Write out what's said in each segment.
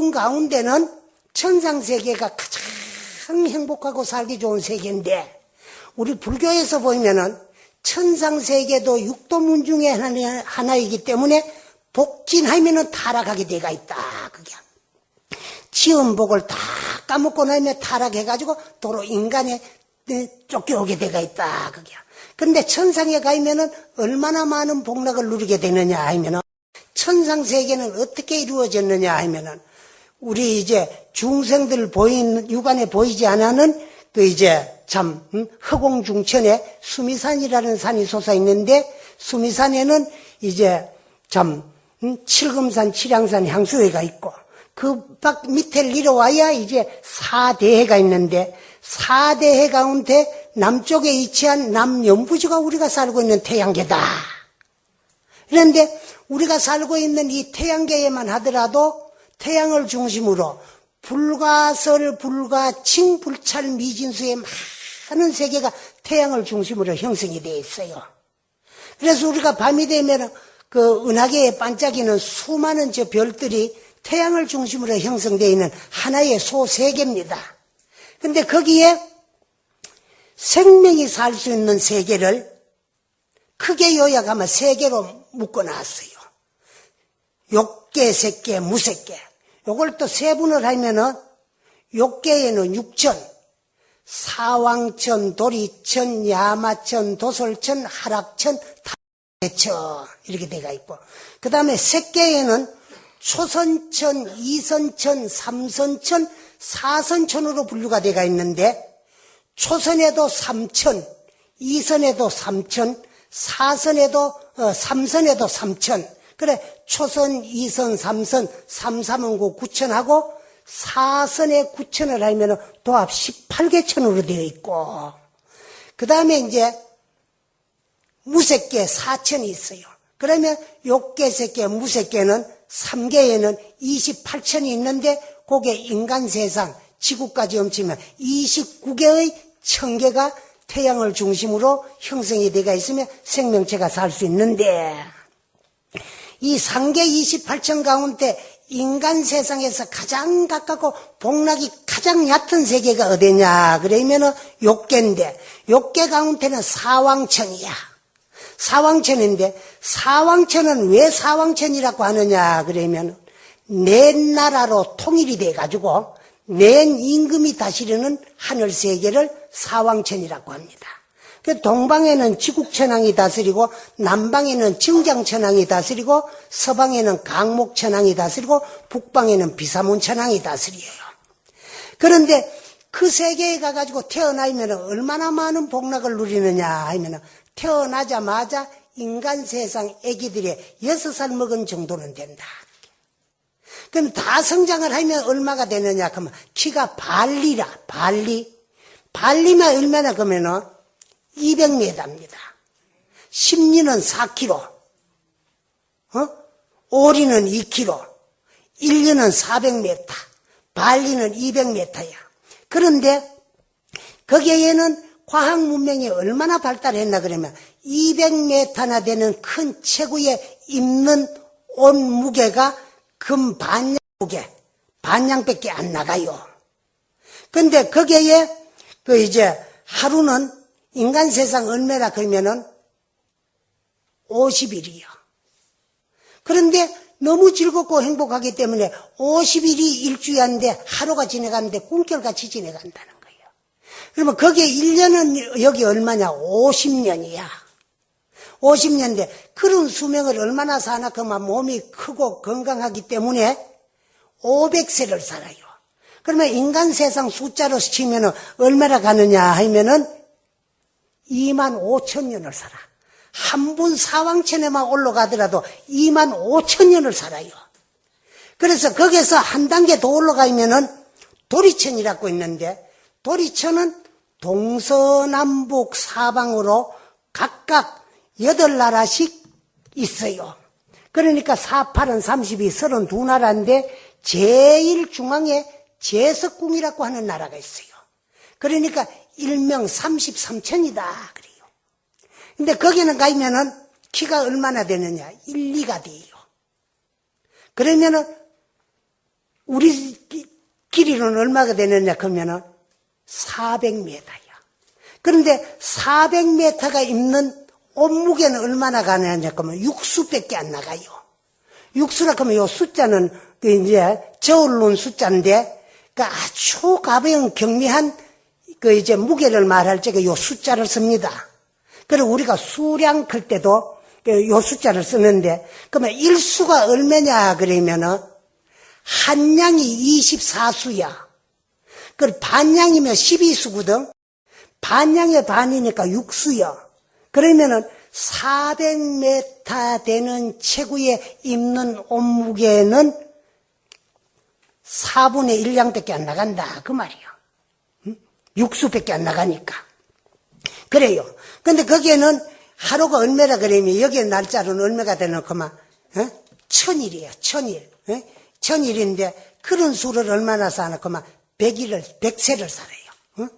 문중 가운데는 천상 세계가 가장 행복하고 살기 좋은 세계인데 우리 불교에서 보면은 천상 세계도 육도 문중의 하나, 하나 이기 때문에 복진하면은 타락하게 돼가 있다. 그게 지은 복을 다 까먹고 나면 타락해가지고 도로 인간에 쫓겨오게 돼가 있다. 그게. 근데 천상에 가면은 얼마나 많은 복락을 누리게 되느냐 하면은 천상 세계는 어떻게 이루어졌느냐 하면은 우리 이제 중생들 보인 육안에 보이지 않는 그 이제 참 음, 허공중천에 수미산이라는 산이 솟아 있는데 수미산에는 이제 참 음, 칠금산, 칠양산 향수회가 있고 그 밖 밑에 내려와야 이제 사대해가 있는데 사대해 가운데 남쪽에 위치한 남연부지가 우리가 살고 있는 태양계다. 그런데 우리가 살고 있는 이 태양계에만 하더라도 태양을 중심으로 불가설, 불가칭, 불찰, 미진수의 많은 세계가 태양을 중심으로 형성이 되어 있어요. 그래서 우리가 밤이 되면 그 은하계에 반짝이는 수많은 저 별들이 태양을 중심으로 형성되어 있는 하나의 소세계입니다. 근데 거기에 생명이 살 수 있는 세계를 크게 요약하면 세 개로 묶어놨어요. 욕계, 색계, 무색계. 요걸 또 세분을 하면은 욕계에는 육천, 사왕천, 도리천, 야마천, 도솔천, 하락천, 다천 이렇게 돼가 있고 그 다음에 색계에는 초선천, 이선천, 삼선천, 사선천으로 분류가 돼가 있는데 초선에도 삼천, 이선에도 삼천, 사선에도 어, 삼선에도 삼천. 그래 초선, 이선, 삼선, 삼삼은 고 구천하고 사선에 구천을 하면 도합 18개 천으로 되어 있고 그 다음에 이제 무색계 사천이 있어요. 그러면 욕계, 색계, 무색계는 3개에는 28천이 있는데 그게 인간 세상 지구까지 훔치면 29개의 천개가 태양을 중심으로 형성이 되어 있으면 생명체가 살 수 있는데 이 상계 28천 가운데 인간 세상에서 가장 가깝고 복락이 가장 얕은 세계가 어디냐? 그러면은 욕계인데 욕계 가운데는 사왕천이야. 사왕천인데 사왕천은 왜 사왕천이라고 하느냐? 그러면 내 나라로 통일이 돼 가지고 맨 임금이 다스리는 하늘 세계를 사왕천이라고 합니다. 그 동방에는 지국천왕이 다스리고 남방에는 증장천왕이 다스리고 서방에는 강목천왕이 다스리고 북방에는 비사문천왕이 다스려요. 그런데 그 세계에 가가지고 태어나면 얼마나 많은 복락을 누리느냐 하면 태어나자마자 인간 세상 애기들의 여섯 살 먹은 정도는 된다. 그럼 다 성장을 하면 얼마가 되느냐? 그러면 키가 발리라, 발리. 발리만 얼마나 그러면은 200m입니다. 심리는 4kg, 어? 오리는 2kg, 인류는 400m, 발리는 200m야. 그런데 거기에는 과학 문명이 얼마나 발달했나 그러면 200m나 되는 큰 체구에 입는 옷 무게가 금 반양 무게, 반양밖에 안 나가요. 근데 거기에 그 이제 하루는 인간 세상 얼마나 그러면은 50일이요. 그런데 너무 즐겁고 행복하기 때문에 50일이 일주일인데 하루가 지나가는데 꿈결같이 지나간다는 거예요. 그러면 거기에 1년은 여기 얼마냐? 50년이야. 50년대 그런 수명을 얼마나 사나 그만 몸이 크고 건강하기 때문에 500세를 살아요. 그러면 인간 세상 숫자로 치면 얼마나 가느냐 하면은 2만 5천 년을 살아. 한 분 사왕천에만 올라가더라도 2만 5천 년을 살아요. 그래서 거기서 한 단계 더 올라가면은 도리천이라고 있는데 도리천은 동서남북 사방으로 각각 여덟 나라씩 있어요. 그러니까 4팔은 32, 32 나라인데 제일 중앙에 제석궁이라고 하는 나라가 있어요. 그러니까 일명 33천이다. 그래요. 근데 거기는 가면은 키가 얼마나 되느냐? 1, 2가 돼요. 그러면은 우리 기- 길이는 얼마가 되느냐 그러면은 400m야. 그런데 400m가 있는 옷무게는 얼마나 가느냐 그러면 육수밖에 안 나가요. 육수라 그러면 요 숫자는 그 이제 저울론 숫자인데 그 아주 가벼운 경미한 그 이제 무게를 말할 적에 요 숫자를 씁니다. 그리고 우리가 수량 클 때도 그요 숫자를 쓰는데 그러면 일수가 얼마냐 그러면은 한 양이 24수야. 그 반양이면 12수거든. 반양의 반이니까 6수야. 그러면은 400m 되는 체구에 입는 옷무게는 4분의 1양밖에 안 나간다. 그 말이야. 응? 육수밖에 안 나가니까. 그래요. 근데 거기에는 하루가 얼마라 그러면 여기에 날짜는 얼마가 되는 그만 어? 천일이에요. 천일. 어? 천일인데 그런 수를 얼마나 사나 그만 백일을 백세를 살아요. 어?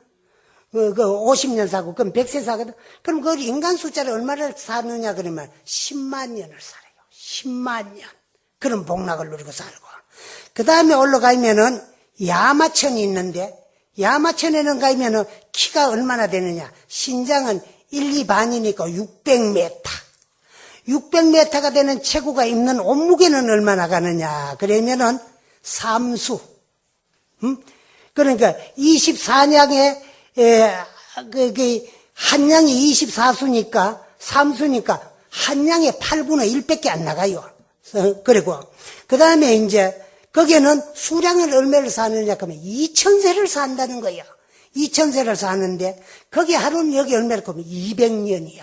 그, 그 50년 사고 그럼 100세 사거든. 그럼 그 인간 숫자를 얼마를 사느냐 그러면 10만 년을 살아요. 10만 년. 그런 복락을 누리고 살고. 그 다음에 올라가면은 야마천이 있는데 야마천에는 가면은 키가 얼마나 되느냐. 신장은 1, 2 반이니까 600m. 600m가 되는 체구가 있는 옷무게는 얼마나 가느냐. 그러면은 삼수. 음? 그러니까 24냥에 그, 그, 한 양이 24수니까 삼수니까 한 양의 8분의 1밖에 안 나가요. 어, 그리고 그 다음에 이제 거기에는 수량을 얼마를 사느냐 그러면 2천세를 산다는 거예요. 2천세를 사는데 거기 하루는 여기 얼마를 그러면 200년이야.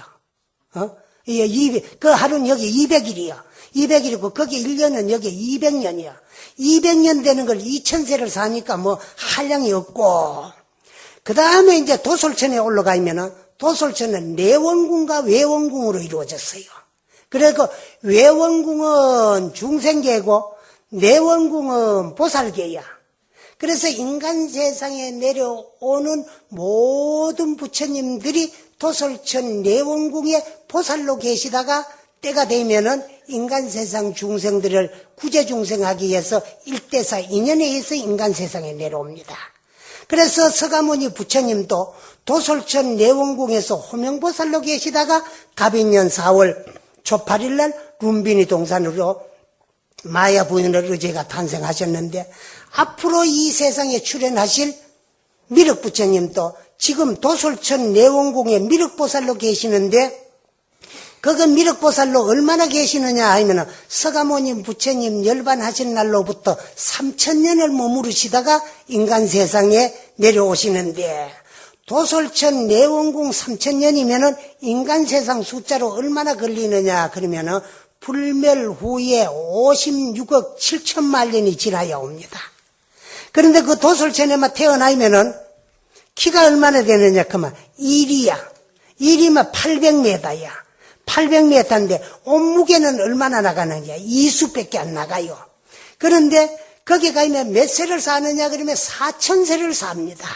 어? 예, 200, 그 하루는 여기 200일이야. 200일이고 거기 1년은 여기 200년이야. 200년 되는 걸 2천세를 사니까 뭐 한량이 없고 그 다음에 이제 도솔천에 올라가면은 도솔천은 내원궁과 외원궁으로 이루어졌어요. 그래서 외원궁은 중생계고 내원궁은 보살계야. 그래서 인간 세상에 내려오는 모든 부처님들이 도솔천 내원궁에 보살로 계시다가 때가 되면은 인간 세상 중생들을 구제 중생하기 위해서 일대사 인연에 의해서 인간 세상에 내려옵니다. 그래서 서가모니 부처님도 도솔천 내원궁에서 호명보살로 계시다가 갑인년 4월 초 8일날 룸비니 동산으로 마야 부인을 의제가 탄생하셨는데 앞으로 이 세상에 출현하실 미륵 부처님도 지금 도솔천 내원궁에 미륵보살로 계시는데 그거 미륵보살로 얼마나 계시느냐 하면 서가모님 부처님 열반하신 날로부터 3천년을 머무르시다가 인간 세상에 내려오시는데 도솔천 내원궁 3천년이면 은 인간 세상 숫자로 얼마나 걸리느냐 그러면 은 불멸 후에 56억 7천만 년이 지나야 옵니다. 그런데 그 도솔천에만 태어나면은 키가 얼마나 되느냐 그러면 1이야. 1이면 800m야. 800m인데 옷무게는 얼마나 나가느냐? 2수밖에 안 나가요. 그런데 거기 가면 몇 세를 사느냐 그러면 4천 세를 삽니다.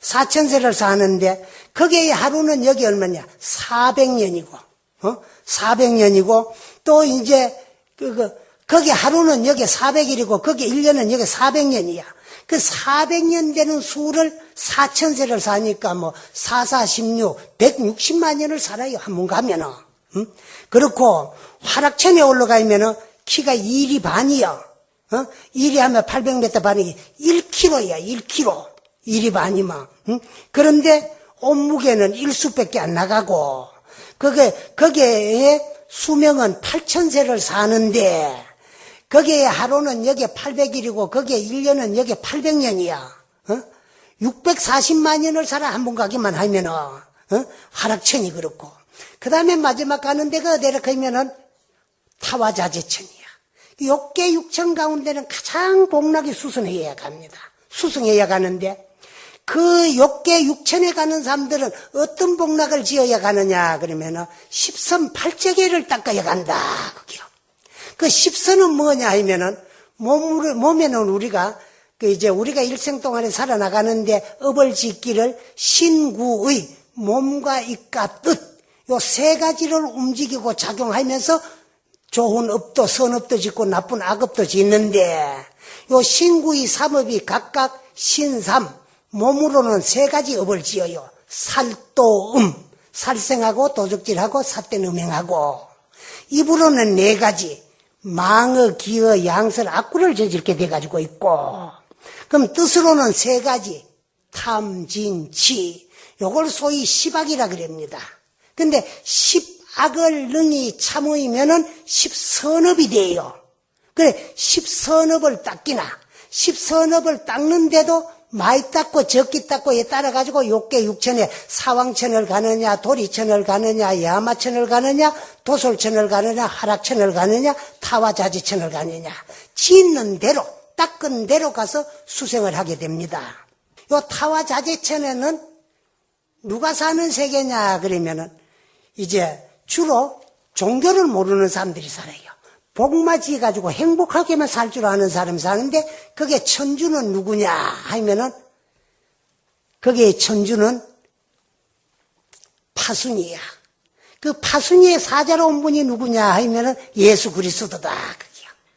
4천 세를 사는데 거기에 하루는 여기 얼마냐? 400년이고 어? 400년이고 또 이제 그, 그 거기 하루는 여기 400일이고 거기 1년은 여기 400년이야. 그 400년 되는 수를 4천세를 사니까 뭐 4, 4, 16, 160만 년을 살아요. 한번 가면은. 응? 그렇고 화락천에 올라가면은 키가 1이 반이야. 어? 1이 하면 800m 반이 1kg야. 1kg. 1이 반이면. 응? 그런데 옷무게는 1수밖에 안 나가고 그게 거기에 수명은 8천세를 사는데 거기에 하루는 여기에 800일이고 거기에 1년은 여기에 800년이야. 어? 640만 년을 살아 한 번 가기만 하면은 어? 화락천이 그렇고 그 다음에 마지막 가는 데가 어디라 가면은 타와자재천이야. 욕계 육천 가운데는 가장 복락이 수승해야 갑니다. 수승해야 가는데 그 욕계 육천에 가는 사람들은 어떤 복락을 지어야 가느냐 그러면은 십선 팔재계를 닦아야 간다. 그게요. 그 십선은 뭐냐 하면은 몸을, 몸에는 우리가 그 이제 우리가 일생 동안에 살아나가는데 업을 짓기를 신구의 몸과 입과 뜻 요 세 가지를 움직이고 작용하면서 좋은 업도 선업도 짓고 나쁜 악업도 짓는데 요 신구이 삼업이 각각 신삼, 몸으로는 세 가지 업을 지어요. 살도음, 살생하고 도적질하고 삿된 음행하고 입으로는 네 가지 망어, 기어, 양설, 악구를 저질게 돼가지고 있고 그럼 뜻으로는 세 가지 탐진치 요걸 소위 십악이라 그럽니다. 근데 십악을 능히 참으면은 십선업이 돼요. 그래 십선업을 닦기나 십선업을 닦는데도 많이 닦고 적기 닦고에 따라 가지고 욕계 육천에 사왕천을 가느냐 도리천을 가느냐 야마천을 가느냐 도솔천을 가느냐 하락천을 가느냐 타와자지천을 가느냐 짓는 대로 닦은 대로 가서 수생을 하게 됩니다. 요 타와자지천에는 누가 사는 세계냐 그러면은 이제 주로 종교를 모르는 사람들이 살아요. 복맞이 가지고 행복하게만 살 줄 아는 사람이 사는데 그게 천주는 누구냐 하면은 그게 천주는 파순이야. 그 파순이의 사자로 온 분이 누구냐 하면은 예수 그리스도다.